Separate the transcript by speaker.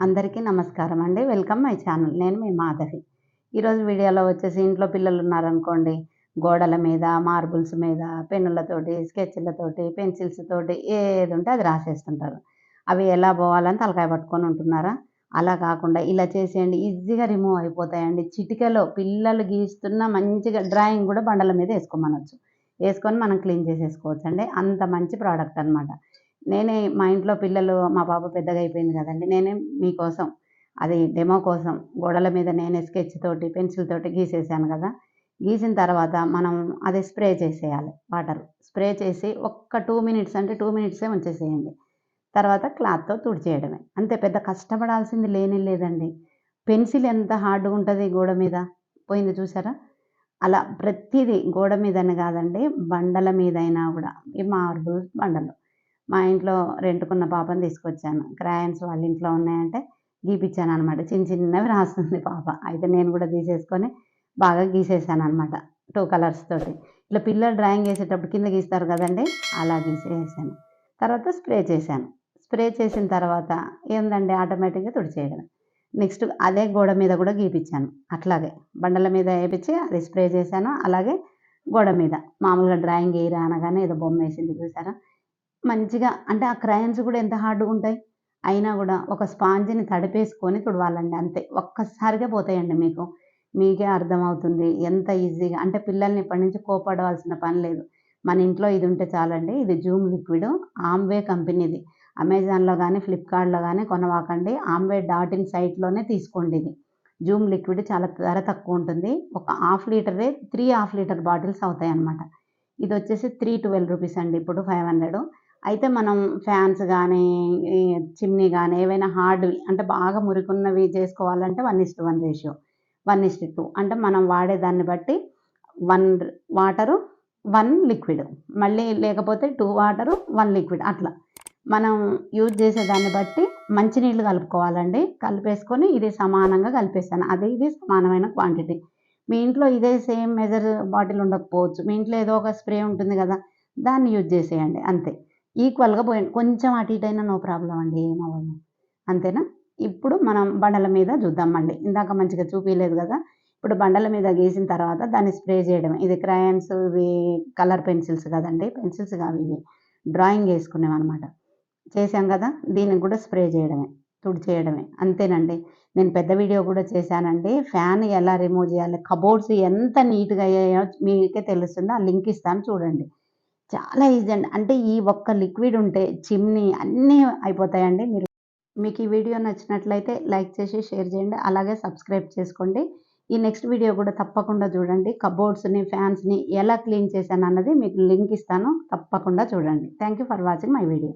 Speaker 1: అందరికీ నమస్కారం అండి. Welcome my channel. నేను మీ మాధవి. ఈరోజు వీడియోలో వచ్చేసి ఇంట్లో పిల్లలు ఉన్నారనుకోండి గోడల మీద మార్బుల్స్ మీద పెన్నులతోటి స్కెచ్లతోటి పెన్సిల్స్ తోటి ఏది ఉంటే అది రాసేస్తుంటారు. అవి ఎలా పోవాలని తలకాయ పట్టుకొని ఉంటున్నారా? అలా కాకుండా ఇలా చేసేయండి ఈజీగా రిమూవ్ అయిపోతాయండి. చిటికలో పిల్లలు గీస్తున్న మంచిగా డ్రాయింగ్ కూడా బండల మీద వేసుకోమనొచ్చు. వేసుకొని మనం క్లీన్ చేసేసుకోవచ్చు అండి అంత మంచి ప్రోడక్ట్ అనమాట నేనే మా ఇంట్లో పిల్లలు మా పాప పెద్దగా అయిపోయింది కదండి. నేనే మీకోసం అది డెమో కోసం గోడల మీద నేనే స్కెచ్ తోటి పెన్సిల్ తోటి గీసేసాను కదా. గీసిన తర్వాత మనం అది స్ప్రే చేసేయాలి వాటర్. స్ప్రే చేసి ఒక్క టూ మినిట్స్ అంటే టూ మినిట్సే ఉంచేసేయండి. తర్వాత క్లాత్తో తుడిచేయడమే. అంతే పెద్ద కష్టపడాల్సింది లేనే లేదండి. పెన్సిల్ ఎంత హార్డ్గా ఉంటుంది గోడ మీద? పోయింది చూసారా? అలా ప్రతిదీ గోడ మీదని కాదండి బండల మీదైనా కూడా ఈ మార్బుల్ బండలు. మా ఇంట్లో రెంట్కున్న పాపను తీసుకొచ్చాను. క్రాయన్స్ వాళ్ళ ఇంట్లో ఉన్నాయంటే గీపించాను అనమాట చిన్న చిన్నవి రాస్తుంది పాప. అయితే నేను కూడా తీసేసుకొని బాగా గీసేసాను అనమాట టూ కలర్స్ తోటి. ఇట్లా పిల్లలు డ్రాయింగ్ వేసేటప్పుడు కింద గీస్తారు కదండి అలా గీసేసాను. తర్వాత స్ప్రే చేశాను. స్ప్రే చేసిన తర్వాత ఏందండి ఆటోమేటిక్గా తుడిచేయడం. నెక్స్ట్ అదే గోడ మీద కూడా గీపించాను అట్లాగే బండల మీద వేపించి అది స్ప్రే చేశాను. అలాగే గోడ మీద. మామూలుగా డ్రాయింగ్ వేయరా అనగానే ఏదో బొమ్మ వేసింది చూసారా? మంచిగా అంటే ఆ క్రయన్స్ కూడా ఎంత హార్డ్గా ఉంటాయి? అయినా కూడా ఒక స్పాంజిని తడిపేసుకొని తుడవాలండి అంతే. ఒక్కసారిగా పోతాయండి మీకు. మీకే అర్థమవుతుంది ఎంత ఈజీగా. అంటే పిల్లల్ని ఇప్పటి నుంచి కోపడవలసిన పని లేదు. మన ఇంట్లో ఇది ఉంటే చాలండి. ఇది జూమ్ లిక్విడ్ ఆమ్వే కంపెనీది. అమెజాన్లో కానీ ఫ్లిప్కార్ట్లో కానీ కొనవాకండి. ఆమ్వే డాట్ ఇన్ సైట్లోనే తీసుకోండి ఇది. జూమ్ లిక్విడ్ చాలా ధర తక్కువ ఉంటుంది. ఒక హాఫ్ లీటరే త్రీ హాఫ్ లీటర్ బాటిల్స్ అవుతాయి అన్నమాట ఇది వచ్చేసి త్రీ ట్వెల్వ్ రూపీస్ అండి. ఇప్పుడు ఫైవ్ హండ్రెడ్. అయితే మనం ఫ్యాన్స్ కానీ చిమ్నీ కానీ ఏవైనా హార్డ్వి అంటే బాగా మురికున్నవి చేసుకోవాలంటే one is to one ratio. One is to two అంటే మనం వాడే దాన్ని బట్టి వన్ వాటరు వన్ లిక్విడ్. మళ్ళీ లేకపోతే టూ వాటరు వన్ లిక్విడ్. అట్లా. మనం యూజ్ చేసే దాన్ని బట్టి మంచినీళ్ళు కలుపుకోవాలండి. కలిపేసుకొని ఇది సమానంగా కలిపేస్తాను. అది ఇది సమానమైన క్వాంటిటీ. మీ ఇంట్లో ఇదే సేమ్ మెజర్ బాటిల్ ఉండకపోవచ్చు. మీ ఇంట్లో ఏదో ఒక స్ప్రే ఉంటుంది కదా దాన్ని యూజ్ చేసేయండి. అంతే. ఈక్వల్గా పోయండి కొంచెం అటు ఇటు అయినా నో ప్రాబ్లం అండి ఏమవ్వదు అంతేనా? ఇప్పుడు మనం బండల మీద చూద్దాం మళ్ళీ. ఇందాక మంచిగా చూపించలేదు కదా? ఇప్పుడు బండల మీద గీసిన తర్వాత దాన్ని స్ప్రే చేయడం ఇది క్రయాన్స్ ఇవి కలర్ పెన్సిల్స్ కదండి పెన్సిల్స్ కావు ఇవి. డ్రాయింగ్ వేసుకున్నాం అనమాట చేసాం కదా? దీనికి కూడా స్ప్రే చేయడమే తుడి చేయడమే అంతేనండి. నేను పెద్ద వీడియో కూడా చేశానండి. ఫ్యాన్ ఎలా రిమూవ్ చేయాలి కబోర్డ్స్ ఎంత నీట్గా అయ్యాయో మీకే తెలుస్తుంది. ఆ లింక్ ఇస్తాను చూడండి. చాలా ఈజీ అండి. అంటే ఈ ఒక్క లిక్విడ్ ఉంటే చిమ్నీ అన్నీ అయిపోతాయండి. మీరు మీకు ఈ వీడియో నచ్చినట్లయితే లైక్ చేసి షేర్ చేయండి. అలాగే సబ్స్క్రైబ్ చేసుకోండి. ఈ నెక్స్ట్ వీడియో కూడా తప్పకుండా చూడండి. కబోర్డ్స్ని ఫ్యాన్స్ని ఎలా క్లీన్ చేశాను అన్నది మీకు లింక్ ఇస్తాను. తప్పకుండా చూడండి. Thank you for watching my video.